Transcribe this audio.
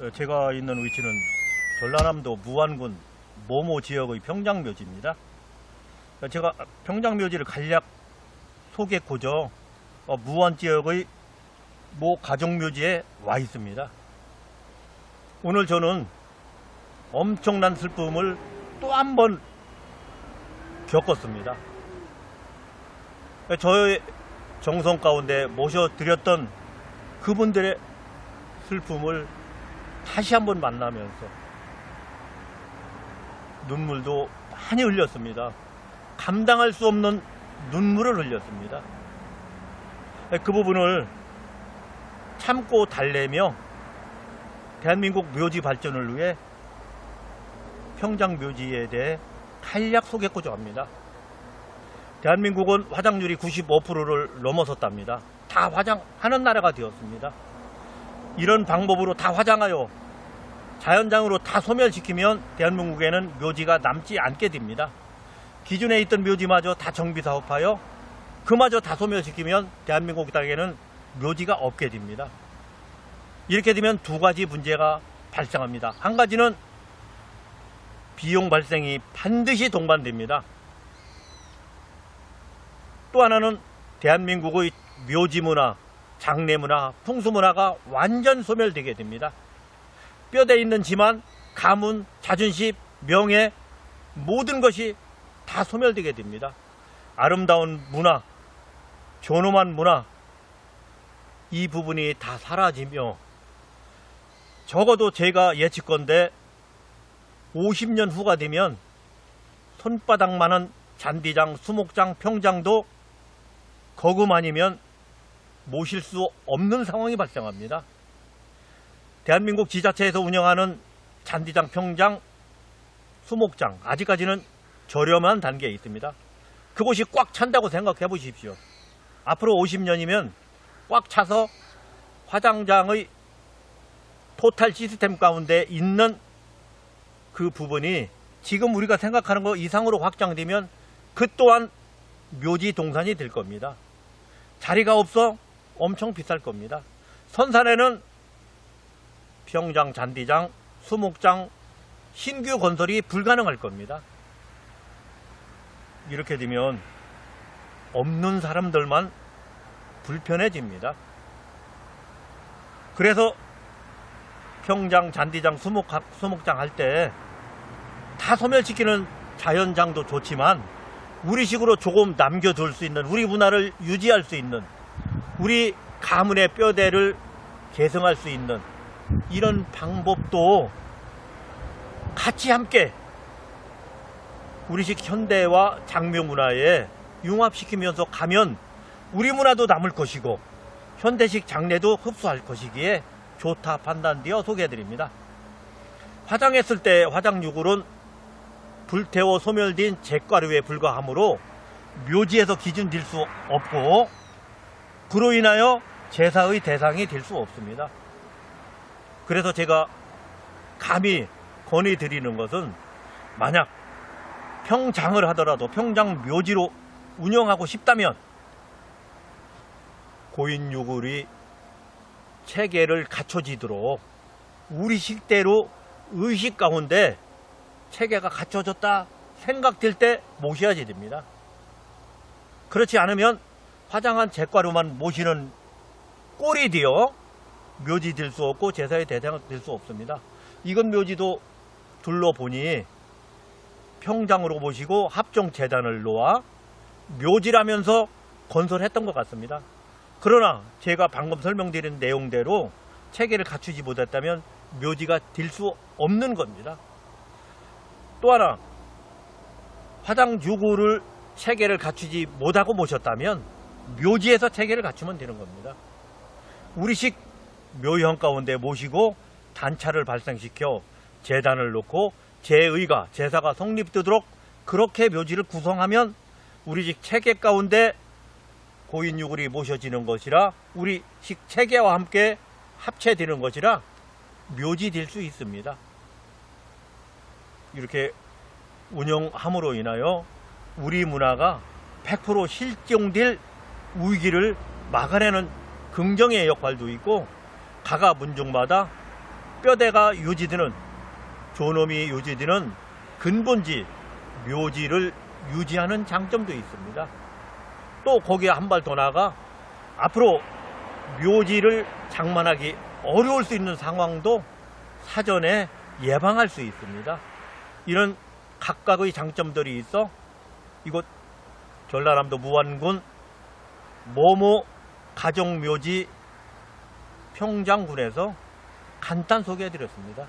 어, 제가 있는 위치는 전라남도 무안군 모모 지역의 평장묘지입니다. 어, 제가 평장묘지를 간략 소개코죠. 어, 무안 지역의 모 가정묘지에 와 있습니다. 오늘 저는 엄청난 슬픔을 또 한 번 겪었습니다. 저의 정성 가운데 모셔드렸던 그분들의 슬픔을 다시 한번 만나면서 눈물도 많이 흘렸습니다. 감당할 수 없는 눈물을 흘렸습니다. 그 부분을 참고 달래며 대한민국 묘지 발전을 위해 평장 묘지에 대해 간략 소개고자 합니다. 대한민국은 화장률이 95%를 넘어섰답니다. 다 화장하는 나라가 되었습니다. 이런 방법으로 다 화장하여 자연장으로 다 소멸시키면 대한민국에는 묘지가 남지 않게 됩니다. 기존에 있던 묘지마저 다 정비사업하여 그마저 다 소멸시키면 대한민국 땅에는 묘지가 없게 됩니다. 이렇게 되면 두 가지 문제가 발생합니다. 한 가지는 비용 발생이 반드시 동반됩니다. 또 하나는 대한민국의 묘지 문화, 장례 문화, 풍수 문화가 완전 소멸되게 됩니다. 뼈대 있는 지만, 가문, 자존심, 명예, 모든 것이 다 소멸되게 됩니다. 아름다운 문화, 존엄한 문화, 이 부분이 다 사라지며 적어도 제가 예측건데 50년 후가 되면 손바닥만한 잔디장, 수목장, 평장도 거금 아니면 모실 수 없는 상황이 발생합니다. 대한민국 지자체에서 운영하는 잔디장, 평장, 수목장 아직까지는 저렴한 단계에 있습니다. 그곳이 꽉 찬다고 생각해 보십시오. 앞으로 50년이면 꽉 차서 화장장의 토탈 시스템 가운데 있는 그 부분이 지금 우리가 생각하는 것 이상으로 확장되면 그 또한 묘지 동산이 될 겁니다. 자리가 없어 엄청 비쌀 겁니다. 선산에는 평장, 잔디장, 수목장, 신규 건설이 불가능할 겁니다. 이렇게 되면 없는 사람들만 불편해집니다. 그래서 평장, 잔디장, 수목, 수목장 할 때 다 소멸시키는 자연장도 좋지만 우리식으로 조금 남겨둘 수 있는 우리 문화를 유지할 수 있는 우리 가문의 뼈대를 개성할 수 있는 이런 방법도 같이 함께 우리식 현대와 장묘 문화에 융합시키면서 가면 우리 문화도 남을 것이고 현대식 장례도 흡수할 것이기에 좋다 판단되어 소개해드립니다. 화장했을 때 화장유골은 불태워 소멸된 잿가루에 불과하므로 묘지에서 기준될 수 없고 그로 인하여 제사의 대상이 될 수 없습니다. 그래서 제가 감히 건의드리는 것은 만약 평장을 하더라도 평장 묘지로 운영하고 싶다면 고인유골이 체계를 갖춰지도록 우리 식대로 의식 가운데 체계가 갖춰졌다 생각될 때 모셔야지 됩니다. 그렇지 않으면 화장한 잿가루만 모시는 꼴이 되어 묘지 될 수 없고 제사의 대상 될수 없습니다. 이건 묘지도 둘러보니 평장으로 모시고 합종 재단을 놓아 묘지라면서 건설했던 것 같습니다. 그러나 제가 방금 설명드린 내용대로 체계를 갖추지 못했다면 묘지가 될 수 없는 겁니다. 또 하나 화장 유구를 체계를 갖추지 못하고 모셨다면 묘지에서 체계를 갖추면 되는 겁니다. 우리식 묘형 가운데 모시고 단차를 발생시켜 재단을 놓고 제의가 제사가 성립되도록 그렇게 묘지를 구성하면 우리식 체계 가운데 고인 유골이 모셔지는 것이라 우리식 체계와 함께 합체되는 것이라 묘지 될 수 있습니다. 이렇게 운영함으로 인하여 우리 문화가 100% 실종될 위기를 막아내는 긍정의 역할도 있고 가가 문중마다 뼈대가 유지되는 존엄이 유지되는 근본지 묘지를 유지하는 장점도 있습니다. 또 거기에 한 발 더 나아가 앞으로 묘지를 장만하기 어려울 수 있는 상황도 사전에 예방할 수 있습니다. 이런 각각의 장점들이 있어 이곳 전라남도 무안군 모모 가정묘지 평장군에서 간단 소개해 드렸습니다.